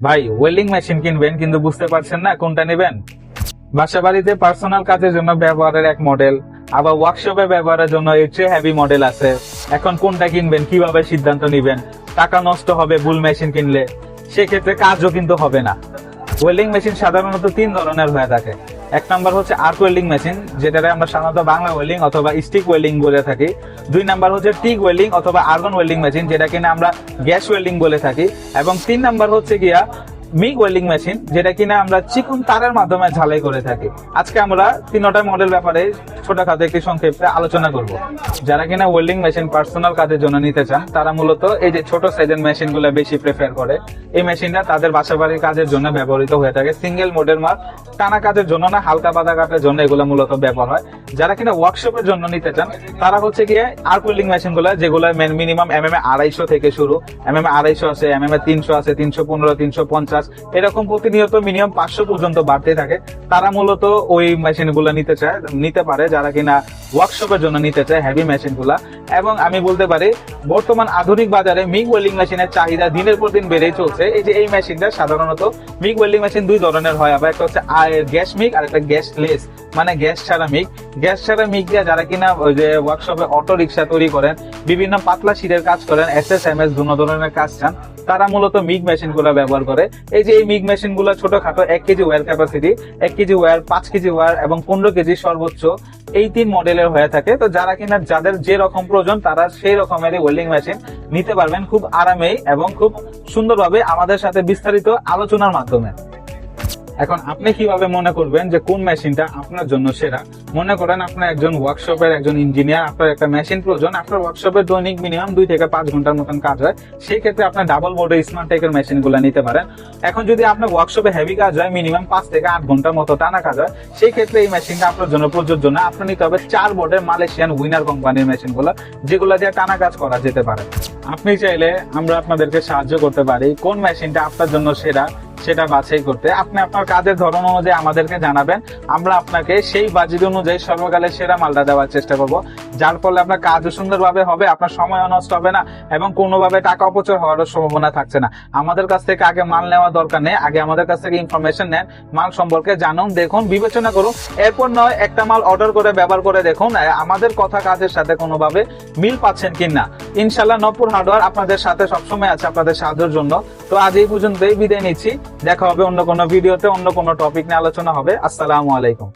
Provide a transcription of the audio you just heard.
ভাই welding machine কিনবেন কিন্তু বুঝতে পারছেন না কোনটা নেবেন? বাসা বাড়িতে পার্সোনাল কাজের জন্য ব্যবহারের এক মডেল আবার ওয়ার্কশপে ব্যবহারের জন্য এর চেয়ে হেভি মডেল আছে। এখন কোনটা কিনবেন, কীভাবে সিদ্ধান্ত নেবেন? টাকা নষ্ট হবে বুল মেশিন কিনলে, সেক্ষেত্রে কাজও কিন্তু হবে না। ওয়েল্ডিং মেশিন সাধারণত তিন ধরনের হয়ে থাকে। এক নাম্বার হচ্ছে আর্ক ওয়েল্ডিং মেশিন যেটাকে আমরা সাধারণত বাংলা ওয়েল্ডিং অথবা স্টিক ওয়েল্ডিং বলে থাকি। দুই নাম্বার হচ্ছে টিক ওয়েল্ডিং অথবা আর্গন ওয়েল্ডিং মেশিন যেটা কিনা আমরা গ্যাস ওয়েল্ডিং বলে থাকি। এবং তিন নাম্বার হচ্ছে গিয়া মিগ ওয়েল্ডিং মেশিন যেটা কিনা আমরা চিকন তারের মাধ্যমে ঝালাই করে থাকি। আজকে আমরা তিনটা মডেল ব্যাপারে ছোটখাটো একটি সংক্ষেপে আলোচনা করব। যারা কিনা ওয়েল্ডিং মেশিন পার্সোনাল কাজের জন্য নিতে চান, তারা মূলত এই যে ছোট সাইজের মেশিনগুলো বেশি প্রেফার করে। এই মেশিনটা তাদের বাসাবাড়ির কাজের জন্য ব্যবহৃত হয়ে থাকে। সিঙ্গেল মোডের মাল টানা কাজের জন্য না, হালকা বাদা কাটার জন্য এগুলো মূলত ব্যবহার হয়। যারা কিনা ওয়ার্কশপের জন্য নিতে চান, তারা হচ্ছে গিয়ে আর কুলিং মেশিনগুলো, যেগুলো মিনিমাম এম এম এ আড়াইশো থেকে শুরু। এম এম এ আড়াইশো আছে এম এম এ তিনশো আছে, তিনশো পনেরো, তিনশো পঞ্চাশ। এরকম প্রতিনিয়ত মিনিমাম পাঁচশো পর্যন্ত বাড়তে থাকে। তারা মূলত ওই মেশিনগুলো নিতে চায়, নিতে পারে। যারা কিনা ওয়ার্কশপের জন্য নিতে চায় হেভি মেশিনগুলা এবং আমি বলতে পারি, বর্তমান আধুনিক বাজারে মিগ ওয়েল্ডিং মেশিনের চাহিদা দিনের পর দিন বেড়েই চলছে। এই যে এই মেশিনটা সাধারণত মিগ ওয়েল্ডিং মেশিন দুই ধরনের হয়। আবার একটা হচ্ছে গ্যাস মিগ আর একটা গ্যাস লেস মানে গ্যাস ছাড়া মিগ গ্যাস ছাড়া মিগ দিয়ে যারা কিনা ওই যে ওয়ার্কশপে অটো রিক্সা তৈরি করেন, বিভিন্ন পাতলা শিরের কাজ করেন এস এস এম এস ধরনের কাজ চান তারা মূলত মিগ মেশিনগুলো ব্যবহার করে। এই যে এই মিগ মেশিনগুলো ছোটখাটো এক কেজি ওয়ার ক্যাপাসিটি এক কেজি ওয়ার পাঁচ কেজি ওয়ার এবং পনেরো কেজি সর্বোচ্চ এই তিন মডেলের হয়ে থাকে। তো যারা কিনা যাদের যে রকম প্রয়োজন, তারা সেই রকমের ওয়েল্ডিং মেশিন নিতে পারবেন খুব আরামেই এবং খুব সুন্দরভাবে আমাদের সাথে বিস্তারিত আলোচনার মাধ্যমে। এখন আপনি কীভাবে মনে করবেন যে কোন মেশিনটা আপনার জন্য সেরা? মনে করেন আপনার একজন ওয়ার্কশপের একজন ইঞ্জিনিয়ার আপনার একটা মেশিন প্রয়োজন, আপনার ওয়ার্কশপের দৈনিক মিনিমাম দুই থেকে পাঁচ ঘণ্টার মতন কাজ হয়। সেই ক্ষেত্রে আপনার ডাবল বোর্ডের স্মার্ট টেকের মেশিনগুলো নিতে পারেন। এখন যদি আপনার ওয়ার্কশপে হেভি কাজ হয় মিনিমাম পাঁচ থেকে আট ঘণ্টার মতো টানা কাজ হয়, সেই ক্ষেত্রে এই মেশিনটা আপনার জন্য প্রযোজ্য না। আপনার নিতে হবে চার বোর্ডের মালয়েশিয়ান উইনার কোম্পানির মেশিনগুলো, যেগুলো দিয়ে টানা কাজ করা যেতে পারে। আপনি চাইলে আমরা আপনাদেরকে সাহায্য করতে পারি কোন মেশিনটা আপনার জন্য সেরা সেটা বাছাই করতে। আপনি আপনার কাজের ধরন অনুযায়ী আমাদেরকে জানাবেন। আমরা আপনাকে সেই বাজেট অনুযায়ী সর্বকালের সেরা মালটা দেওয়ার চেষ্টা করব। যার ফলে আপনার কাজও সুন্দরভাবে হবে, আপনার সময় নষ্ট হবে না এবং কোনোভাবে টাকা অপচয় হওয়ার সম্ভাবনা থাকছে না। আমাদের কাছ থেকে আগে মাল নেওয়া দরকার নেই। আগে আমাদের কাছ থেকে ইনফরমেশন নেন, মাল সম্পর্কে জানুন, দেখুন, বিবেচনা করুন। এরপর নয়, একটা মাল অর্ডার করে, ব্যবহার করে দেখুন, আমাদের কথা কাজের সাথে কোনোভাবে মিল পাচ্ছেন কিনা। ইনশাল্লাহ নপুর হার্ডওয়ার আপনাদের সাথে সবসময় আছে আপনাদের সাহায্যের জন্য। তো আজ এই পর্যন্তই বিদায় নিচ্ছি। দেখা হবে অন্য কোনো ভিডিওতে, অন্য কোনো টপিক নিয়ে আলোচনা হবে। আসসালামু আলাইকুম।